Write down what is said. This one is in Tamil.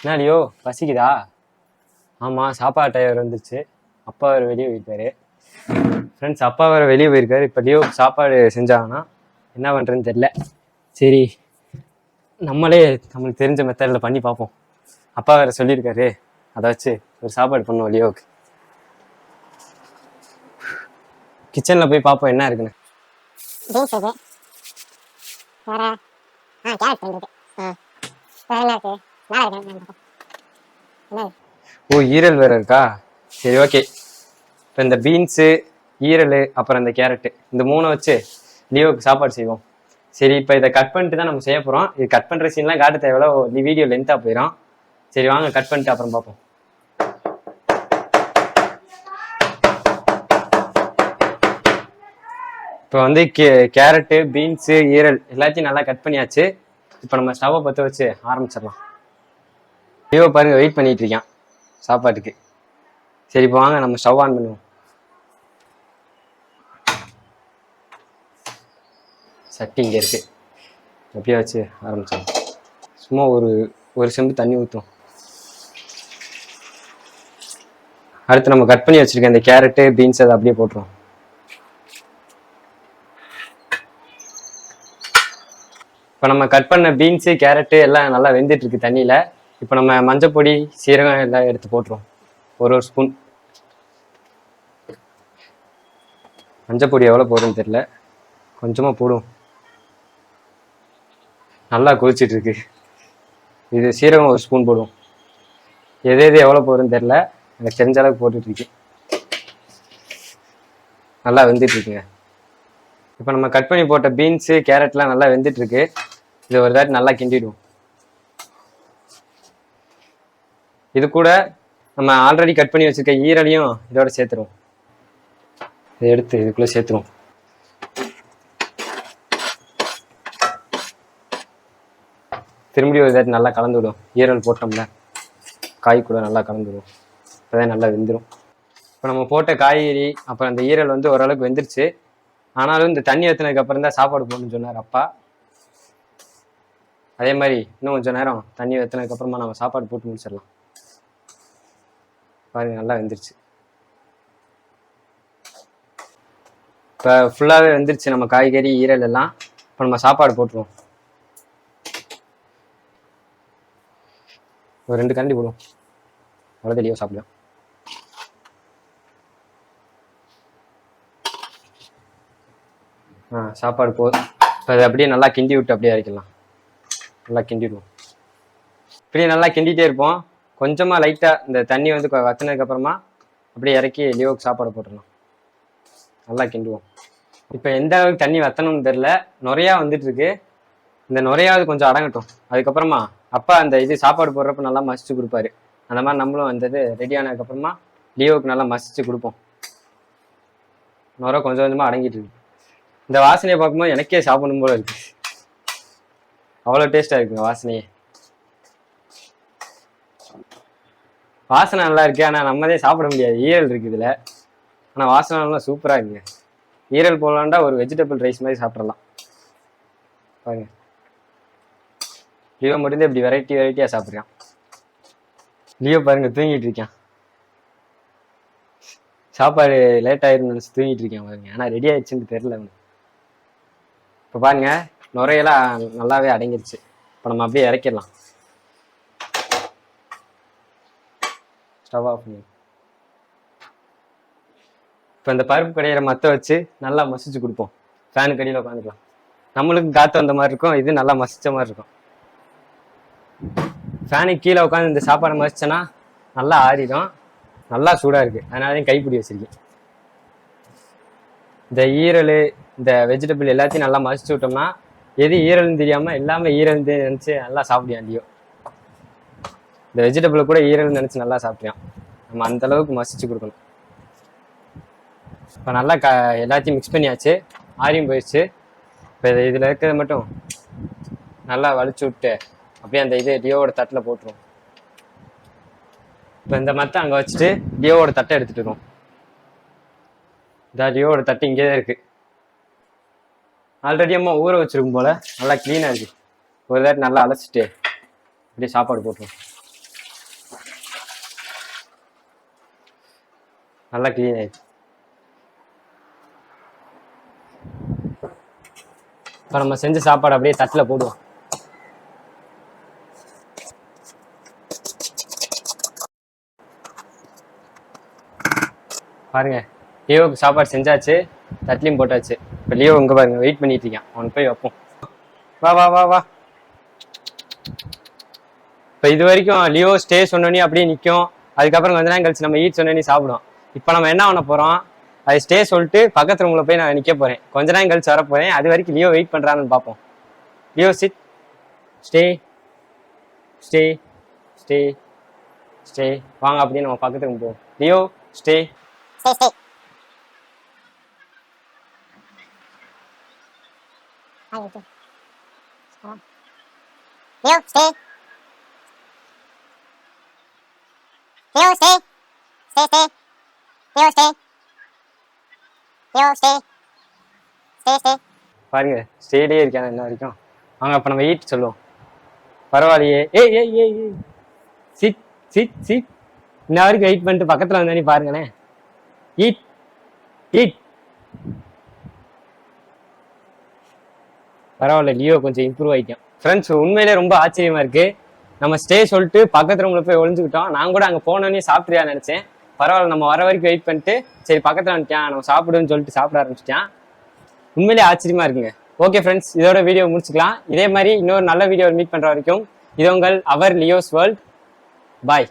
என்ன லியோ பசிக்குதா? ஆமாம் சாப்பாடு டயர் வந்துருச்சு அப்பா வேறு வெளியே போயிருக்காரு. ஃப்ரெண்ட்ஸ் அப்பா வேறு வெளியே போயிருக்காரு. இப்போ லியோ சாப்பாடு செஞ்சாங்கன்னா என்ன பண்ணுறதுன்னு தெரில சரி நம்மளே நம்மளுக்கு தெரிஞ்ச மெத்தடில் பண்ணி பார்ப்போம். அப்பா வேறு சொல்லியிருக்காரு. அதை வச்சு ஒரு சாப்பாடு பண்ணுவோம் லியோவுக்கு. கிச்சனில் போய் பார்ப்போம் என்ன இருக்குன்னு. பீன்ஸ் இருக்கு வேற ஆ கேரட் இருக்கு வேற என்ன இருக்கு? ஓ ஈரல் வேற இருக்கா? சரி ஓகே இப்போ இந்த பீன்ஸு ஈரல் அப்புறம் இந்த கேரட்டு இந்த மூணை வச்சு லியோவுக்கு சாப்பாடு செய்வோம். சரி இப்போ இதை கட் பண்ணிட்டு தான் நம்ம செய்ய போகிறோம் இது கட் பண்ணுற சீன்லாம் காட்ட தேவையில்ல நீ வீடியோ லென்த்தாக போயிடும் சரி வாங்க கட் பண்ணிட்டு அப்புறம் பார்ப்போம். இப்போ வந்து கே கேரட்டு பீன்ஸு ஈரல் எல்லாத்தையும் நல்லா கட் பண்ணியாச்சு. இப்போ நம்ம ஸ்டவ்வை பற்ற வச்சு ஆரம்பிச்சிடலாம். ஐயோ பாருங்க வெயிட் பண்ணிட்டு இருக்கான். சாப்பாட்டுக்கு. சரி இப்போ வாங்க நம்ம ஸ்டவ் ஆன் பண்ணுவோம். சட்டி இங்கே இருக்கு. அப்படியே வச்சு ஆரம்பிச்சோம் சும்மா ஒரு ஒரு செம்பு தண்ணி ஊற்றும் அடுத்து நம்ம கட் பண்ணி வச்சிருக்க இந்த கேரட்டு பீன்ஸ் அதை அப்படியே போட்டுருவோம். இப்போ நம்ம கட் பண்ண பீன்ஸு கேரட்டு எல்லாம் நல்லா வெந்துட்டு இருக்கு தண்ணியில். இப்போ நம்ம மஞ்சப்பொடி சீரகம் எல்லாம் எடுத்து போட்டுருவோம். ஒரு ஒரு ஸ்பூன் மஞ்சள் பொடி எவ்வளோ போடுறதுன்னு தெரில கொஞ்சமாக போடும் நல்லா கொதிச்சிட்டு இருக்கு. இது சீரகம் ஒரு ஸ்பூன் போடுவோம். எது எது எவ்வளோ போடுறதுன்னு தெரில எனக்கு தெரிஞ்ச அளவுக்கு போட்டுட்ருக்கு நல்லா வெந்துட்டுருக்குங்க இப்போ நம்ம கட் பண்ணி போட்ட பீன்ஸு கேரட்லாம் நல்லா வெந்துட்டுருக்கு இது ஒரு தாட்டி நல்லா கிண்டிடுவோம். இது கூட நம்ம ஆல்ரெடி கட் பண்ணி வச்சிருக்க ஈரலையும் இதோட சேர்த்துருவோம். இதை எடுத்து இதுக்குள்ள சேர்த்துருவோம். திரும்பி ஒரு தாட்டி நல்லா கலந்து விடும் ஈரல் போட்டோம்ல காய் கூட நல்லா கலந்து விடும் நல்லா வெந்துடும் இப்போ நம்ம போட்ட காய்கறி அப்புறம் அந்த ஈரல் வந்து ஓரளவுக்கு வெந்துருச்சு. ஆனாலும் இந்த தண்ணி ஊற்றினதுக்கு அப்புறம் தான் சாப்பாடு போடணும்னு சொன்னார் அப்பா. அதே மாதிரி இன்னும் கொஞ்சம் நேரம் தண்ணி ஊற்றினதுக்கு அப்புறமா நம்ம சாப்பாடு போட்டு முடிச்சிடலாம். பாருங்க நல்லா வெந்துருச்சு. இப்போ ஃபுல்லாகவே வந்துருச்சு. நம்ம காய்கறி ஈரல் எல்லாம். இப்போ நம்ம சாப்பாடு போட்டுருவோம். ஒரு ரெண்டு கண்டி போடுவோம். அவ்வளோ தெளிவாக சாப்பிடுவோம். ஆ சாப்பாடு போதும் இப்போ அதை அப்படியே நல்லா கிண்டி விட்டு அப்படியே அரைக்கலாம். நல்லா கிண்டிடுவோம். இப்படியே நல்லா கிண்டிகிட்டே இருப்போம். கொஞ்சமாக லைட்டாக இந்த தண்ணி வந்து கொ- அப்புறமா அப்படியே இறக்கி லியோவுக்கு சாப்பாடு போட்டுடணும். நல்லா கிண்டுவோம். இப்போ எந்த அளவுக்கு தண்ணி வத்தணும்னு தெரில நுறையா வந்துட்டு இருக்கு. இந்த நுரையாவது கொஞ்சம் அடங்கட்டும். அதுக்கப்புறமா அப்பா அந்த இது சாப்பாடு போடுறப்ப நல்லா மசிச்சு கொடுப்பாரு. அந்த மாதிரி நம்மளும் வந்தது ரெடி ஆனதுக்கப்புறமா லியோவுக்கு நல்லா மசிச்சு கொடுப்போம். நுரை கொஞ்சம் கொஞ்சமாக அடங்கிட்டு இருக்கு. இந்த வாசனையை பார்க்கும்போது எனக்கே சாப்பிடணும் போல இருக்கு. அவ்வளோ டேஸ்ட்டாக இருக்குங்க வாசனையே. வாசனை நல்லா இருக்கு ஆனால் நம்மதே சாப்பிட முடியாது. ஈரல் இருக்கு இதில். ஆனால் வாசனை நல்லா சூப்பராக இருக்குங்க. ஈரல் போடலாண்டா ஒரு வெஜிடபிள் ரைஸ் மாதிரி சாப்பிட்றலாம் பாருங்க. லியோ மட்டும்தான் இப்படி வெரைட்டி வெரைட்டியாக சாப்பிட்றான். லியோ பாருங்க தூங்கிட்டு இருக்கான். சாப்பாடு லேட் ஆயிருந்து நினச்சி தூங்கிட்டு இருக்கேன் பாருங்க. ஆனால் ரெடி ஆயிடுச்சுன்னு தெரில அவனுக்கு. இப்போ பாருங்க நுரையெல்லாம் நல்லாவே அடங்கிருச்சு. இப்போ நம்ம அப்படியே இறக்கிடலாம். ஸ்டவ் ஆஃப் பண்ணி. இப்போ இந்த பருப்பு கடையிற மத்த வச்சு நல்லா மசிச்சு கொடுப்போம். ஃபேனுக்கு கடியில் உட்காந்துக்கலாம் நம்மளுக்கு காற்று வந்த மாதிரி இருக்கும். இது நல்லா மசிச்ச மாதிரி இருக்கும். ஃபேனுக்கு கீழே உட்காந்து இந்த சாப்பாடை மசிச்சேன்னா நல்லா ஆறிடும். நல்லா சூடாக இருக்குது அதனால கைப்பிடி வச்சிருக்கேன். இந்த ஈரல் இந்த வெஜிடபிள் எல்லாத்தையும் நல்லா மசிச்சு விட்டோம்னா எது ஈரல்னு தெரியாமல் எல்லாமே ஈரல் நினச்சி நல்லா சாப்பிடுவான் லியோ இந்த வெஜிடபிளை கூட ஈரல் நினச்சி நல்லா சாப்பிட்றான் நம்ம அந்த அளவுக்கு மசிச்சு கொடுக்கணும். இப்போ நல்லா க எல்லாத்தையும் மிக்ஸ் பண்ணியாச்சு. ஆரியும் போயிடுச்சு. இப்போ இதில் இருக்கிறத மட்டும் நல்லா வலிச்சு விட்டு அப்படியே அந்த இது டியோவோட தட்டில் போட்டுருவோம் இப்போ இந்த மரத்தை அங்கே வச்சுட்டு டியோவோட தட்டை எடுத்துட்டு இருக்கோம். இந்த டியோவோட தட்டு இங்கே தான் இருக்குது ஆல்ரெடி அம்மா ஊற வச்சிருக்கும் போல். நல்லா க்ளீனாக இருக்குது ஒரு தாட்டி நல்லா அலசிட்டு அப்படியே சாப்பாடு போட்டுருவோம் நல்லா க்ளீன் ஆயிடுச்சு. இப்போ நம்ம செஞ்ச சாப்பாடு அப்படியே தட்டில் போடுவோம். பாருங்க லியோவுக்கு சாப்பாடு செஞ்சாச்சு தட்லியும் போட்டாச்சு. இப்போ லியோ இங்கே பாருங்க வெயிட் பண்ணிட்டு இருக்கான். அவனுக்கு போய் வைப்போம். வா வா வா வா. இப்போ இது வரைக்கும் லியோ ஸ்டே சொன்னோன்னே அப்படியே நிற்கும் அதுக்கப்புறம் கொஞ்ச நேரம் கழிச்சு நம்ம ஈட் சொன்னோன்னே சாப்பிடும். இப்போ நம்ம என்ன பண்ண போகிறோம் அது ஸ்டே சொல்லிட்டு பக்கத்து ரூமில் போய் நான் நிற்க போகிறேன் கொஞ்ச நேரம் கழிச்சு வர போகிறேன் அது வரைக்கும் லியோ வெயிட் பண்ணுறான்னு பார்ப்போம். Leo sit stay stay stay stay வாங்க அப்படின்னு நம்ம பக்கத்து ரூம் போவோம். Leo stay Stay, Leo, stay. Leo, stay. Stay, stay. Leo, stay Leo, stay stay stay பாருங்க ஸ்டேடியே இருக்கான இன்ன வரைக்கும். வாங்க அப்போ நம்ம ஈட் சொல்லுவோம். பரவாயில்லையே. ஏய் ஏய் ஏய் ஏய். சிட் சிட் சிட் இன்ன வரைக்கும் வெயிட் பண்ணிட்டு பக்கத்தில் வந்தானே பாருங்களேன். ஈட் ஈட் பரவாயில்ல லியோ கொஞ்சம் இம்ப்ரூவ் ஆகிட்டான் ஃப்ரெண்ட்ஸ் உண்மையிலே ரொம்ப ஆச்சரியமா இருக்கு. நம்ம ஸ்டே சொல்லிட்டு பக்கத்து ரூம்ல போய் ஒழிஞ்சுக்கிட்டோம் நான் கூட அங்கே போனோன்னே சாப்பிட்றியா நினைச்சேன். பரவாயில்ல நம்ம வர வரைக்கும் வெயிட் பண்ணிட்டு சரி பக்கத்தில் வந்துட்டான் நம்ம சாப்பிடுன்னு சொல்லிட்டு சாப்பிட ஆரம்பிச்சிட்டான் உண்மையிலே ஆச்சரியமா இருக்குங்க. ஓகே ஃப்ரெண்ட்ஸ் இதோட வீடியோ முடிச்சுக்கலாம். இதே மாதிரி இன்னொரு நல்ல வீடியோ மீட் பண்ணுற வரைக்கும் இது உங்கள் அவர் லியோஸ் வேர்ல்ட். பாய்